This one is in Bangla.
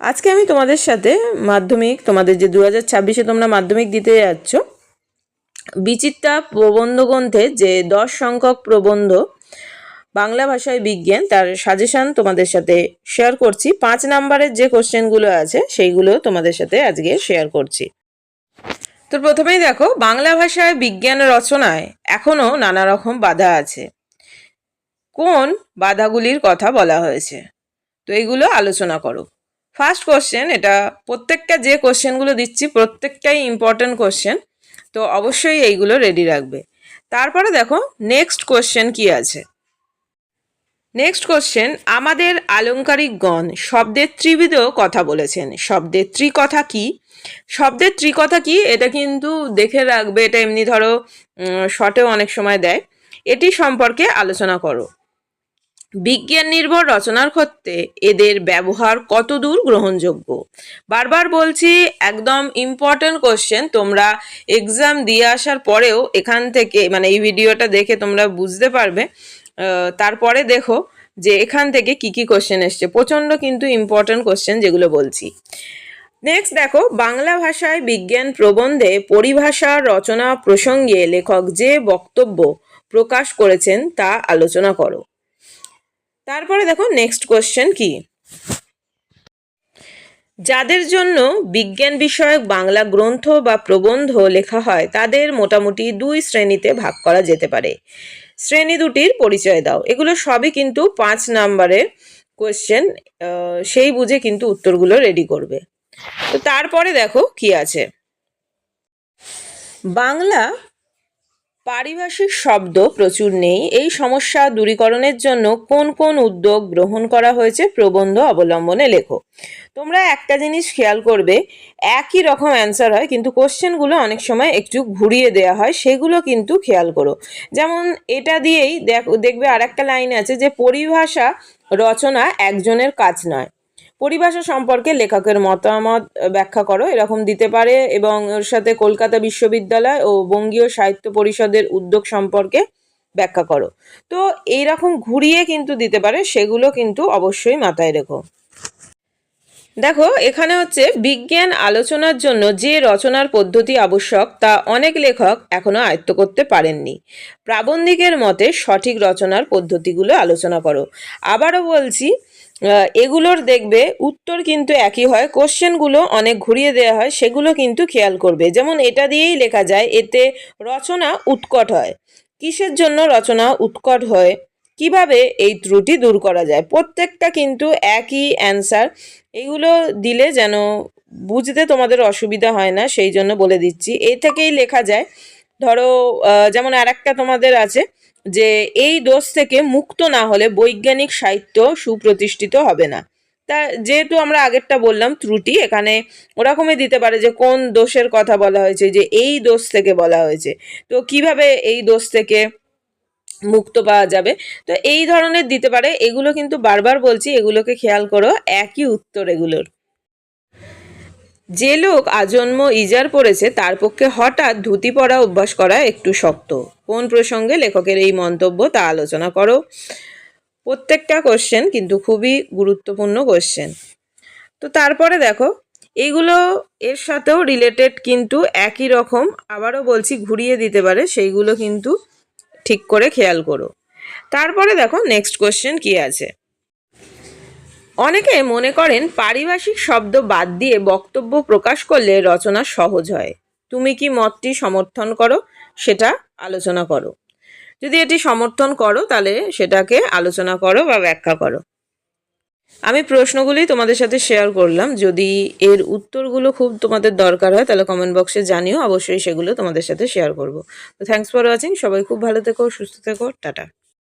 আজকে আমি তোমাদের সাথে মাধ্যমিক, তোমাদের যে দু হাজার ছাব্বিশে তোমরা মাধ্যমিক দিতে যাচ্ছ, বিচিত্রা প্রবন্ধ গ্রন্থে যে দশ সংখ্যক প্রবন্ধ বাংলা ভাষায় বিজ্ঞান, তার সাজেশন তোমাদের সাথে শেয়ার করছি। পাঁচ নাম্বারের যে কোশ্চেনগুলো আছে সেইগুলো তোমাদের সাথে আজকে শেয়ার করছি। তো প্রথমেই দেখো, বাংলা ভাষায় বিজ্ঞান রচনায় এখনও নানা রকম বাধা আছে। কোন বাধাগুলির কথা বলা হয়েছে? তো এইগুলো আলোচনা করো। ফার্স্ট কোশ্চেন এটা প্রত্যেকটা যে কোশ্চেনগুলো দিচ্ছি, প্রত্যেকটাই ইম্পর্ট্যান্ট কোশ্চেন তো অবশ্যই এইগুলো রেডি রাখবে। তারপরে দেখো নেক্সট কোশ্চেন কি আছে? নেক্সট কোশ্চেন আমাদের আলঙ্কারিক গণ শব্দের ত্রিবিধ কথা বলেছেন। শব্দের ত্রিকথা কি? শব্দের ত্রিকথা কি? এটা কিন্তু দেখে রাখবে, এটা এমনি ধরো শর্টেও অনেক সময় দেয়। এটি সম্পর্কে আলোচনা করো। বিজ্ঞান নির্ভর রচনার ক্ষেত্রে এদের ব্যবহার কতদূর গ্রহণযোগ্য? বারবার বলছি, একদম ইম্পর্টেন্ট কোশ্চেন তোমরা এক্সাম দিয়ে আসার পরেও এখান থেকে মানে এই ভিডিওটা দেখে তোমরা বুঝতে পারবে। তারপরে দেখো যে এখান থেকে কি কি কোশ্চেন এসছে। প্রচণ্ড কিন্তু ইম্পর্ট্যান্ট কোশ্চেন যেগুলো বলছি। নেক্সট দেখো, বাংলা ভাষায় বিজ্ঞান প্রবন্ধে পরিভাষা রচনা প্রসঙ্গে লেখক যে বক্তব্য প্রকাশ করেছেন তা আলোচনা করো। তারপরে দেখো নেক্সট কোশ্চেন কি? যাদের জন্য বিজ্ঞান বিষয়ক বাংলা গ্রন্থ বা প্রবন্ধ লেখা হয়, তাদের মোটামুটি দুই শ্রেণীতে ভাগ করা যেতে পারে। শ্রেণি দুটির পরিচয় দাও। এগুলো সবই কিন্তু পাঁচ নাম্বারের কোয়েশ্চেন সেই বুঝে কিন্তু উত্তরগুলো রেডি করবে। তো তারপরে দেখো কি আছে? বাংলা পারিভাষিক শব্দ প্রচুর নেই। এই সমস্যা দূরীকরণের জন্য কোন কোন উদ্যোগ গ্রহণ করা হয়েছে প্রবন্ধ অবলম্বনে লেখো। তোমরা একটা জিনিস খেয়াল করবে, একই রকম অ্যান্সার হয়, কিন্তু কোশ্চেনগুলো অনেক সময় একটু ঘুরিয়ে দেওয়া হয়, সেগুলো কিন্তু খেয়াল করো। যেমন এটা দিয়েই দেখ, দেখবে আর একটা লাইন আছে যে, পরিভাষা রচনা একজনের কাজ নয়। পরিভাষা সম্পর্কে লেখকের মতামত ব্যাখ্যা করো, এরকম দিতে পারে। এবং ওর সাথে কলকাতা বিশ্ববিদ্যালয় ও বঙ্গীয় সাহিত্য পরিষদের উদ্যোগ সম্পর্কে ব্যাখ্যা করো। তো এইরকম ঘুরিয়ে কিন্তু দিতে পারে, সেগুলো কিন্তু অবশ্যই মাথায় রেখো। দেখো, এখানে হচ্ছে বিজ্ঞান আলোচনার জন্য যে রচনার পদ্ধতি আবশ্যক, তা অনেক লেখক এখনও আয়ত্ত করতে পারেননি। প্রাবন্ধিকের মতে সঠিক রচনার পদ্ধতিগুলো আলোচনা করো। আবারও বলছি এগুলোর দেখবে উত্তর কিন্তু একই হয়। কোশ্চেনগুলো অনেক ঘুরিয়ে দেওয়া হয়, সেগুলো কিন্তু খেয়াল করবে। যেমন এটা দিয়েই লেখা যায়, এতে রচনা উৎকট হয়। কিসের জন্য রচনা উৎকট হয়? কীভাবে এই ত্রুটি দূর করা যায়? প্রত্যেকটা কিন্তু একই অ্যান্সার এইগুলো দিলে যেন বুঝতে তোমাদের অসুবিধা হয় না, সেই জন্য বলে দিচ্ছি। এ থেকেই লেখা যায়। ধরো যেমন আর তোমাদের আছে। যে এই দোষ থেকে মুক্ত না হলে বৈজ্ঞানিক সাহিত্য সুপ্রতিষ্ঠিত হবে না। তা যেহেতু আমরা আগেরটা বললাম ত্রুটি, এখানে ওরকমই দিতে পারে যে কোন দোষের কথা বলা হয়েছে, যে এই দোষ থেকে বলা হয়েছে। তো কীভাবে এই দোষ থেকে মুক্ত পাওয়া যাবে? তো এই ধরনের দিতে পারে। এগুলো কিন্তু বারবার বলছি, এগুলোকে খেয়াল করো, একই উত্তর এগুলোর। যে লোক আজন্ম ইজার পড়েছে তার পক্ষে হঠাৎ ধুতি পরা অভ্যাস করা একটু শক্ত। কোন প্রসঙ্গে লেখকের এই মন্তব্য তা আলোচনা করো। প্রত্যেকটা কোশ্চেন কিন্তু খুবই গুরুত্বপূর্ণ কোশ্চেন তো তারপরে দেখো এইগুলো এর সাথেও রিলেটেড কিন্তু একই রকম, আবারও বলছি ঘুরিয়ে দিতে পারে, সেইগুলো কিন্তু ঠিক করে খেয়াল করো। তারপরে দেখো নেক্সট কোশ্চেন কি আছে? অনেকে মনে করেন পারিভাষিক শব্দ বাদ দিয়ে বক্তব্য প্রকাশ করলে রচনা সহজ হয়। তুমি কি মতটি সমর্থন করো? সেটা আলোচনা করো। যদি এটি সমর্থন করো, তাহলে সেটাকে আলোচনা করো বা ব্যাখ্যা করো। আমি প্রশ্নগুলি তোমাদের সাথে শেয়ার করলাম। যদি এর উত্তরগুলো খুব তোমাদের দরকার হয়, তাহলে কমেন্ট বক্সে জানিও। অবশ্যই সেগুলো তোমাদের সাথে শেয়ার করব। তো থ্যাংকস ফর ওয়াচিং সবাই খুব ভালো থেকো, সুস্থ থেকো। টাটা।